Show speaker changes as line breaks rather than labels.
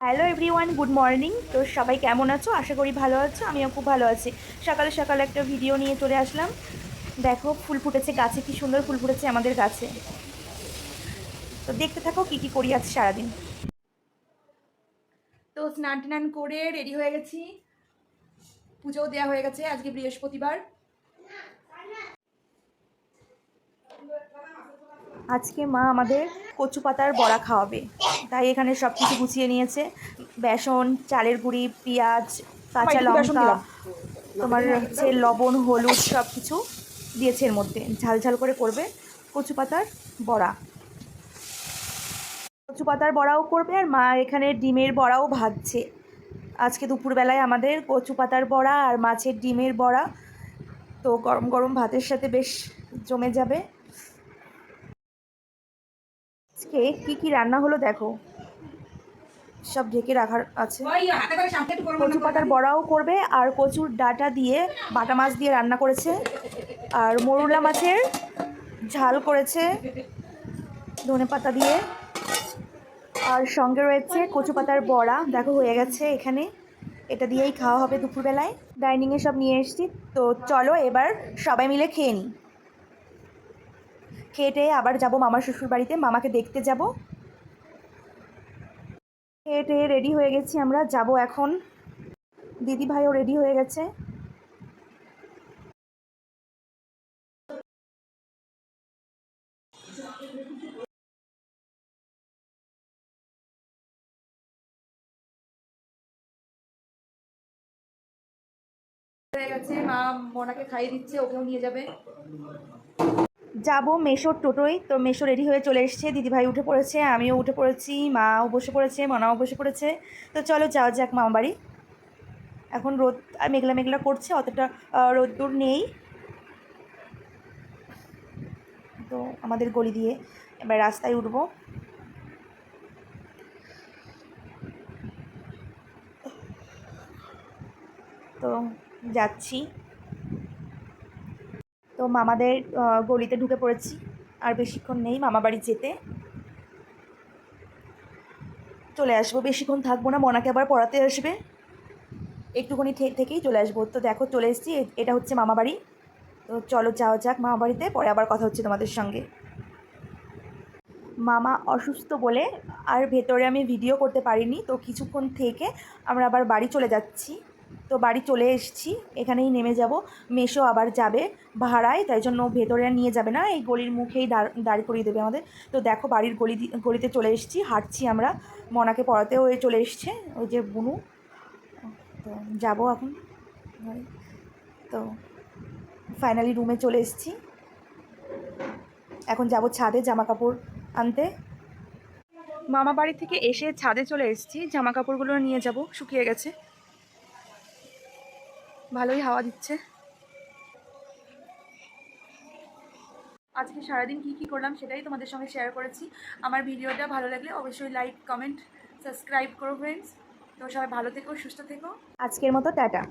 Hello everyone good morning তো সবাই কেমন আছো? আশা করি ভালো আছো, আমিও খুব ভালো আছি। সকালে সকালে একটা ভিডিও নিয়ে চলে আসলাম। দেখো, ফুল ফুটেছে গাছে, কি সুন্দর ফুল ফুটেছে আমাদের গাছে। তো দেখতে থাকো কি কি করি আছে সারাদিন। তো স্নান টান করে রেডি হয়ে গেছি। পুজোও দেওয়া হয়ে গেছে আজকে বৃহস্পতিবার। আজকে মা আমাদের কচু পাতার বড়া খাওয়াবে। তাই এখানে সব কিছু গুছিয়ে নিয়েছে। বেসন চালের গুঁড়ি পেঁয়াজ কাঁচা লঙ্কা তোমার হচ্ছে লবণ হলুদ সব কিছু দিয়েছে এর মধ্যে। ঝাল ঝাল করে করবে কচু পাতার বড়া। কচু পাতার বড়াও করবে আর মা এখানে ডিমের বড়াও ভাজছে। আজকে দুপুরবেলায় আমাদের কচু পাতার বড়া আর মাছের ডিমের বড়া। তো গরম গরম ভাতের সাথে বেশ জমে যাবে। আজকে কি কি রান্না হলো দেখো। সব ঢেকে রাখার আছে। কচু পাতার বড়াও করবে আর কচুর ডাটা দিয়ে বাটা মাছ দিয়ে রান্না করেছে। আর মরুলা মাছের ঝাল করেছে ধনে পাতা দিয়ে। আর সঙ্গে রয়েছে কচু পাতার বড়া দেখো হয়ে গেছে এখানে। এটা দিয়েই খাওয়া হবে দুপুরবেলায়। ডাইনিংয়ে সব নিয়ে এসেছি। তো চলো এবার সবাই মিলে খেয়ে নিই খেয়ে আবার যাব মামার শ্বশুর বাড়িতে, মামাকে দেখতে যাব। খেয়ে টেয়ে রেডি হয়ে গেছি আমরা, যাব এখন। দিদি ভাইও রেডি হয়ে গেছে। হয়ে গেছে, মা মোনাকে খাইয়ে দিচ্ছে, ওকেও নিয়ে যাবে। যাব মেশোর টোটোয়। তো মেশো রেডি হয়ে চলে এসছে। দিদিভাই উঠে পড়েছে, আমিও উঠে পড়েছি, মাও বসে পড়েছে, মনাও বসে পড়েছে। তো চলো যাওয়া যাক মামা বাড়ি। এখন রোদ মেঘলা মেঘলা করছে, অতটা রোদ্দুর নেই। তো আমাদের গলি দিয়ে এবার রাস্তায় উঠব। তো যাচ্ছি। মামাদের গলিতে ঢুকে পড়েছি। আর বেশিক্ষণ নেই, মামা বাড়ি যেতে। চলে আসব, বেশিক্ষণ থাকব না, মনাকে আবার পড়াতে আসবে। একটুখানি থেকেই চলে আসব। তো দেখো, চলে এসেছি এটা হচ্ছে মামা বাড়ি। তো চলো যাওয়া যাক মামা বাড়িতে, পরে আবার কথা হচ্ছে তোমাদের সঙ্গে। মামা অসুস্থ বলে আর ভেতরে আমি ভিডিও করতে পারিনি, তো কিছুক্ষণ থেকে আমরা আবার বাড়ি চলে যাচ্ছি। তো বাড়ি চলে এসেছি, এখানেই নেমে যাব। মেশো আবার যাবে ভাড়ায়, তাই জন্য ভেতরে নিয়ে যাবে না, এই গলির মুখেই দাঁড় করিয়ে দেবে আমাদের। তো দেখো বাড়ির গলি গলিতে চলে এসেছি, হাঁটছি আমরা। মনাকে এ চলে এসছে, ওই যে বুনু। তো যাব এখন। তো ফাইনালি রুমে চলে এসেছি। এখন যাব ছাদে জামা কাপড় আনতে। মামা বাড়ি থেকে এসে ছাদে চলে এসেছি জামা কাপড়গুলো নিয়ে যাব, শুকিয়ে গেছে। ভালোই হাওয়া দিচ্ছে। আজকে সারাদিন কি কি করলাম সেটাই তোমাদের সঙ্গে শেয়ার করেছি। আমার ভিডিওটা ভালো লাগলে অবশ্যই লাইক কমেন্ট সাবস্ক্রাইব করো ফ্রেন্ডস তো সবাই ভালো থেকো, সুস্থ থেকো। আজকের মতো টাটা।